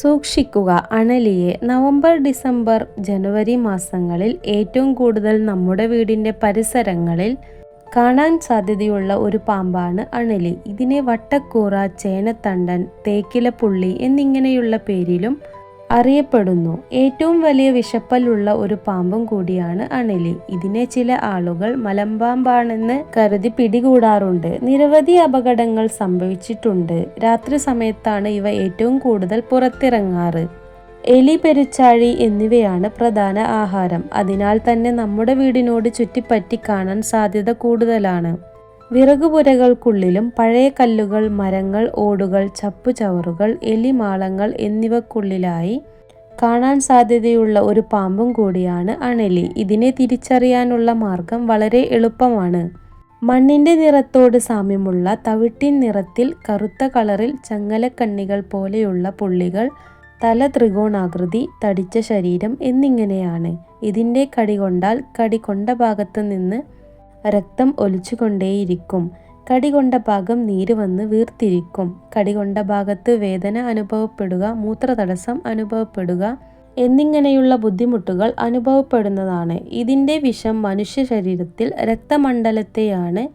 സൂക്ഷിക്കുക. അണലിയെ November December ജനുവരി മാസങ്ങളിൽ ഏറ്റവും കൂടുതൽ നമ്മുടെ വീടിന്റെ പരിസരങ്ങളിൽ കാണാൻ സാധ്യതയുള്ള ഒരു പാമ്പാണ് അണലി. ഇതിനെ വട്ടക്കൂറ ചേനത്തണ്ടൻ തേക്കിലപ്പുള്ളി എന്നിങ്ങനെയുള്ള പേരിലും അറിയപ്പെടുന്നു. ഏറ്റവും വലിയ വിഷപ്പല്ലുള്ള ഒരു പാമ്പും കൂടിയാണ് അണലി. ഇതിനെ ചില ആളുകൾ മലമ്പാമ്പാണെന്ന് കരുതി പിടികൂടാറുണ്ട്. നിരവധി അപകടങ്ങൾ സംഭവിച്ചിട്ടുണ്ട്. രാത്രി സമയത്താണ് ഇവ ഏറ്റവും കൂടുതൽ പുറത്തിറങ്ങാറ്. എലി പെരുച്ചാഴി എന്നിവയാണ് പ്രധാന ആഹാരം. അതിനാൽ തന്നെ നമ്മുടെ വീടിനോട് ചുറ്റിപ്പറ്റി കാണാൻ സാധ്യത കൂടുതലാണ്. വിറകുപുരകൾക്കുള്ളിലും പഴയ കല്ലുകൾ മരങ്ങൾ ഓടുകൾ ചപ്പുചവറുകൾ എലിമാളങ്ങൾ എന്നിവക്കുള്ളിലായി കാണാൻ സാധ്യതയുള്ള ഒരു പാമ്പും കൂടിയാണ് അണലി. ഇതിനെ തിരിച്ചറിയാനുള്ള മാർഗം വളരെ എളുപ്പമാണ്. മണ്ണിന്റെ നിറത്തോട് സാമ്യമുള്ള തവിട്ടിൻ നിറത്തിൽ കറുത്ത കളറിൽ ചങ്ങലക്കണ്ണികൾ പോലെയുള്ള പുള്ളികൾ തല ത്രികോണാകൃതി തടിച്ച ശരീരം എന്നിങ്ങനെയാണ്. ഇതിന്റെ കടി കൊണ്ടാൽ കടി കൊണ്ട ഭാഗത്തു നിന്ന് രക്തം ഒലിച്ചുകൊണ്ടേയിരിക്കും. കടികൊണ്ട ഭാഗം നീര് വന്ന് വീർത്തിരിക്കും. കടികൊണ്ട ഭാഗത്ത് വേദന അനുഭവപ്പെടുക മൂത്രതടസ്സം അനുഭവപ്പെടുക എന്നിങ്ങനെയുള്ള ബുദ്ധിമുട്ടുകൾ അനുഭവപ്പെടുന്നതാണ്. ഇതിന്റെ വിഷം മനുഷ്യ ശരീരത്തിൽ രക്തമണ്ഡലത്തെയാണ്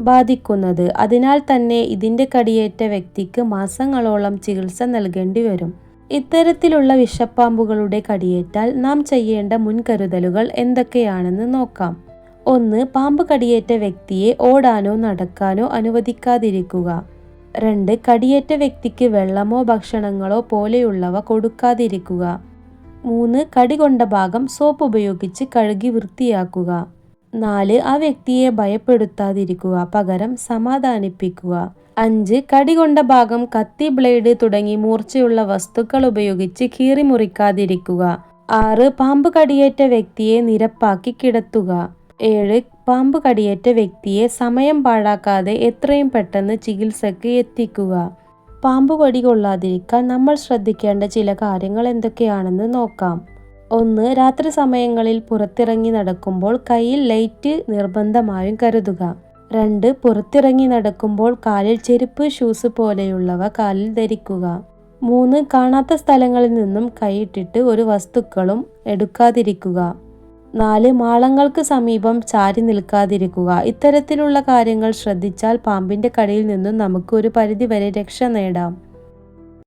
ബാധിക്കുന്നത്. അതിനാൽ തന്നെ ഇതിന്റെ കടിയേറ്റ വ്യക്തിക്ക് മാസങ്ങളോളം ചികിത്സ നൽകേണ്ടി വരും ഇത്തരത്തിലുള്ള വിഷപ്പാമ്പുകളുടെ കടിയേറ്റാൽ നാം ചെയ്യേണ്ട മുൻകരുതലുകൾ എന്തൊക്കെയാണെന്ന് നോക്കാം. ഒന്ന് പാമ്പ് കടിയേറ്റ വ്യക്തിയെ ഓടാനോ നടക്കാനോ അനുവദിക്കാതിരിക്കുക. രണ്ട് കടിയേറ്റ വ്യക്തിക്ക് വെള്ളമോ ഭക്ഷണങ്ങളോ പോലെയുള്ളവ കൊടുക്കാതിരിക്കുക. മൂന്ന് കടി കൊണ്ട ഭാഗം സോപ്പ് ഉപയോഗിച്ച് കഴുകി വൃത്തിയാക്കുക. നാല് ആ വ്യക്തിയെ ഭയപ്പെടുത്താതിരിക്കുക പകരം സമാധാനിപ്പിക്കുക. അഞ്ച് കടി കൊണ്ട ഭാഗം കത്തി ബ്ലേഡ് തുടങ്ങി മൂർച്ചയുള്ള വസ്തുക്കൾ ഉപയോഗിച്ച് കീറി മുറിക്കാതിരിക്കുക. ആറ് പാമ്പ് കടിയേറ്റ വ്യക്തിയെ നിരപ്പാക്കി കിടത്തുക. ഏഴ് പാമ്പ് കടിയേറ്റ വ്യക്തിയെ സമയം പാഴാക്കാതെ എത്രയും പെട്ടെന്ന് ചികിത്സയ്ക്ക് എത്തിക്കുക. പാമ്പ് കടി കൊള്ളാതിരിക്കാൻ നമ്മൾ ശ്രദ്ധിക്കേണ്ട ചില കാര്യങ്ങൾ എന്തൊക്കെയാണെന്ന് നോക്കാം. ഒന്ന് രാത്രി സമയങ്ങളിൽ പുറത്തിറങ്ങി നടക്കുമ്പോൾ കയ്യിൽ ലൈറ്റ് നിർബന്ധമായും കരുതുക. രണ്ട് പുറത്തിറങ്ങി നടക്കുമ്പോൾ കാലിൽ ചെരുപ്പ് ഷൂസ് പോലെയുള്ളവ കാലിൽ ധരിക്കുക. മൂന്ന് കാണാത്ത സ്ഥലങ്ങളിൽ നിന്നും കൈയിട്ടിട്ട് ഒരു വസ്തുക്കളും എടുക്കാതിരിക്കുക. നാല് മാളങ്ങൾക്ക് സമീപം ചാരി നിൽക്കാതിരിക്കുക. ഇത്തരത്തിലുള്ള കാര്യങ്ങൾ ശ്രദ്ധിച്ചാൽ പാമ്പിന്റെ കടിയിൽ നിന്നും നമുക്ക് ഒരു പരിധിവരെ രക്ഷ നേടാം.